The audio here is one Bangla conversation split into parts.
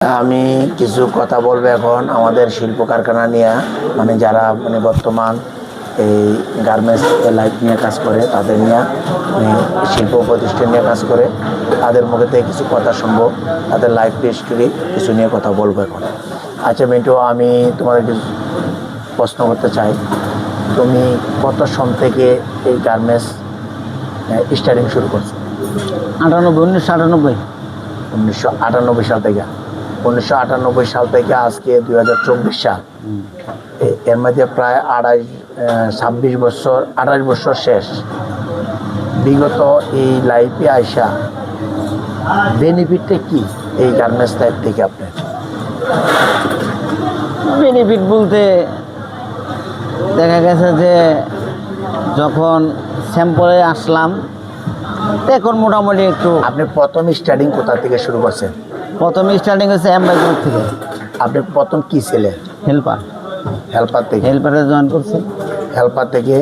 আমি কিছু কথা বলব এখন আমাদের শিল্প কারখানা নিয়ে। মানে যারা মানে বর্তমান এই গার্মেন্টস লাইফ নিয়ে কাজ করে তাদের নিয়ে মানে শিল্প প্রতিষ্ঠান নিয়ে কাজ করে তাদের মুখে থেকে কিছু কথা শুনব তাদের লাইফ হিস্টোরি কিছু নিয়ে কথা বলব এখন। আচ্ছা মিন্টু আমি তোমাদের কিছু প্রশ্ন করতে চাই। তুমি কত সম থেকে এই গার্মেন্টস স্টার্টিং শুরু করছ? আটানব্বই উনিশশো আটানব্বই। উনিশশো আটানব্বই সাল থেকে। উনিশশো আটানব্বই সাল থেকে আজকে দুই হাজার চব্বিশ সাল। এর মধ্যে প্রায় আড়াই ছাব্বিশ বছর আঠাশ বছর শেষ। বিগত এই লাইফে আইসা বেনিফিটটা কি এই গার্মেন্টস লাইফ থেকে আপনার? বেনিফিট বলতে দেখা গেছে যে যখন স্যাম্পলে আসলাম এখন মোটামুটি একটু আপনি প্রথম স্টার্টিং কোথা থেকে শুরু করছেন? প্রথম স্টার্টিং হচ্ছে অ্যাম্বাইপুর থেকে। আপনি প্রথম কি ছিলেন হেল্পার হেল্পার থেকে? হেল্পারে জয়েন করছে। হেল্পার থেকে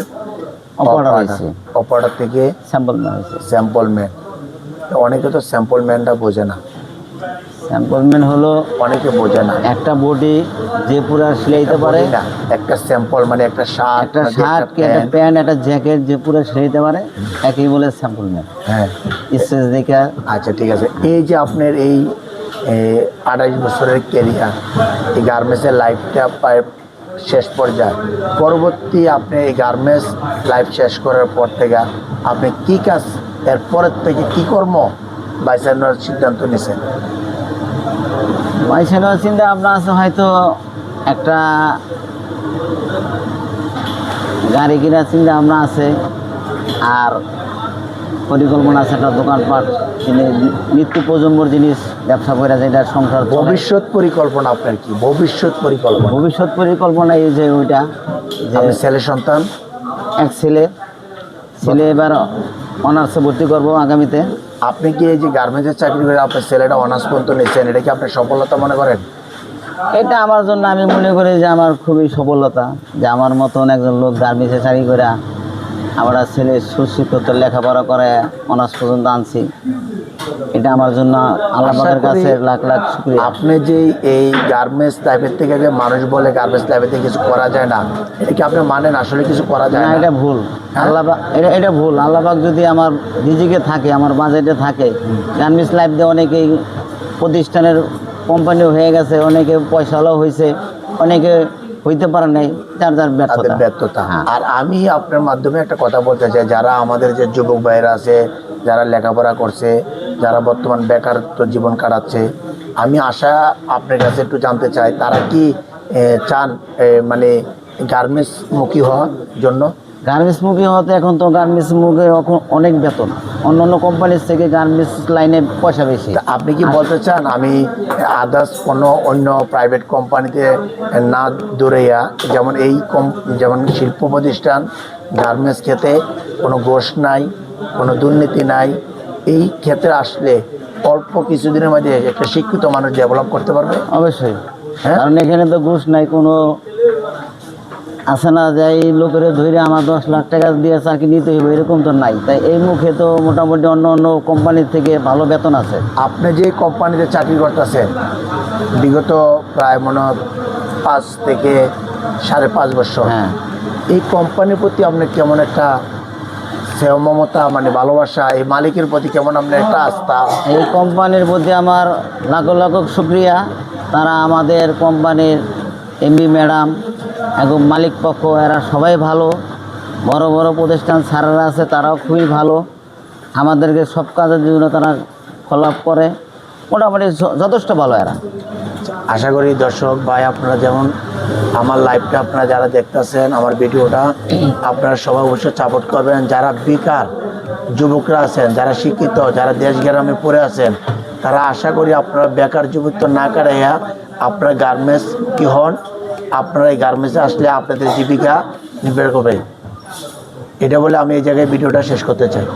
অপারেটর হয়েছে। অপারেটর থেকে স্যাম্পল ম্যান হয়েছে। স্যাম্পল ম্যান অনেকে তো স্যাম্পল ম্যানটা বোঝে না। স্যাম্পলম্যান হলো অনেকে বোঝে না। একটা বডি যে পুরা সিলাইতে পারে। না একটা স্যাম্পল মানে একটা শার্ট একটা শার্ট কি একটা প্যান্ট একটা জ্যাকেট যে পুরো সিলাইতে পারে একই বলে স্যাম্পলম্যান হ্যাঁ। স্টেজ দেখে। আচ্ছা ঠিক আছে। এই যে আপনার এই আঠাইশ বছরের ক্যারিয়ার এই গার্মেন্টসের লাইফটা প্রায় শেষ পর্যায়ে। পরবর্তী আপনি এই গার্মেন্টস লাইফ শেষ করার পর থেকে আপনি কি কাজ, এরপরের থেকে কি কর্ম বাইসানোর সিদ্ধান্ত নিয়েছেন নেওয়ার চিন্তা ভাবনা আছে, হয়তো একটা গাড়ি কেনার চিন্তা ভাবনা আছে, আর পরিকল্পনা আছে একটা দোকানপাট কিনে নিত্য প্রজন্মর জিনিস ব্যবসা করে যেটা সংসার ভবিষ্যৎ পরিকল্পনা আপনার কি? ভবিষ্যৎ পরিকল্পনা। ভবিষ্যৎ পরিকল্পনা এই যে ওইটা যে ছেলে সন্তান? এক ছেলে ছেলে এবার অনার্সে ভর্তি করব আগামীতে। আপনি কি এই যে গার্মেন্টসের চাকরি করে আপনার ছেলেটা অনার্স পর্যন্ত নিচ্ছেন এটা কি আপনি সফলতা মনে করেন? এটা আমার জন্য আমি মনে করি যে আমার খুবই সফলতা যে আমার মতন একজন লোক গার্মেন্টসে চাকরি করে আমরা ছেলে সুশিক্ষিত লেখাপড়া করে অনার্স পর্যন্ত আনছি। এটা আমার জন্য আল্লাহের কাছে লাখ লাখ শুক্রিয়া। আপনি যে এই গার্মেন্টস লাইফের থেকে যে মানুষ বলে গার্মেন্টস লাইফের থেকে কিছু করা যায় না এটা কি আপনি মানেন? আসলে কিছু করা যায় না না? এটা ভুল। হ্যাঁ? আল্লাহ এটা এটা ভুল। আল্লাহবাক যদি আমার রিজিকে থাকে আমার বাজেটে থাকে গার্মেন্টস লাইফ দিয়ে অনেকেই প্রতিষ্ঠানের কোম্পানিও হয়ে গেছে অনেকে পয়সাওয়ালাও হয়েছে অনেকে হইতে পারে নাই, যার যার ব্যর্থতা ব্যর্থতা হ্যাঁ। আর আমি আপনার মাধ্যমে একটা কথা বলতে চাই, যারা আমাদের যে যুবক ভাইরা আছে, যারা লেখাপড়া করছে, যারা বর্তমান বেকারত্ব জীবন কাটাচ্ছে, আমি আশা আপনার কাছে একটু জানতে চাই, তারা কি চান মানে গার্মেন্টস মুখী হওয়ার জন্য গার্মেন্টস মুখে হতে এখন তো গার্মেন্টস মুখে এখন অনেক বেতন। অন্য অন্য কোম্পানির থেকে গার্মেন্টস লাইনে পয়সা বেশি। আপনি কি বলতে চান আমি আদার্স কোনো অন্য প্রাইভেট কোম্পানিতে না দৌড়াইয়া যেমন এই কম যেমন শিল্প প্রতিষ্ঠান গার্মেন্টস খেতে কোনো ঘোষ নাই কোনো দুর্নীতি নাই এই ক্ষেত্রে আসলে অল্প কিছুদিনের মধ্যে একটা শিক্ষিত মানুষ ডেভেলপ করতে পারবে? অবশ্যই। হ্যাঁ? কারণ এখানে তো ঘুষ নাই কোনো আছে না যে এই লোকের ধরে আমার দশ লাখ টাকা দিয়ে চাকরি নিতে হইবে এরকম তো নাই। তাই এই মুখে তো মোটামুটি অন্য অন্য কোম্পানির থেকে ভালো বেতন আছে। আপনি যে কোম্পানিতে চাকরি করতেছেন বিগত প্রায় মনে পাঁচ থেকে সাড়ে পাঁচ বছর। হ্যাঁ। এই কোম্পানির প্রতি আপনার কেমন একটা মমতা মানে ভালোবাসা এই মালিকের প্রতি কেমন আপনার একটা আস্থা? এই কোম্পানির প্রতি আমার লাখো লাখো শুক্রিয়া। তারা আমাদের কোম্পানির এমবি ম্যাডাম এবং মালিক পক্ষ, এরা সবাই ভালো। বড় বড় প্রতিষ্ঠান স্যারেরা আছে, তারাও খুবই ভালো। আমাদেরকে সব কাজের জন্য তারা ফলো করে। মোটামুটি যথেষ্ট ভালো এরা। আশা করি দর্শক, ভাই, আপনারা যেমন আমার লাইভটা আপনারা যারা দেখতেছেন, আমার ভিডিওটা, আপনারা সবাই অবশ্যই সাপোর্ট করবেন। যারা বেকার, যুবকরা আছেন, যারা শিক্ষিত, যারা দেশ গ্রামে পড়ে আছেন, তারা আশা করি আপনারা বেকার যুবত্ব না কাটাইয়া আপনারা গার্মেন্টস কি হন আপনারা এই গার্মেন্টসে আসলে আপনাদের জীবিকা নির্ভর করবে। এটা বলে আমি এই জায়গায় ভিডিওটা শেষ করতে চাই।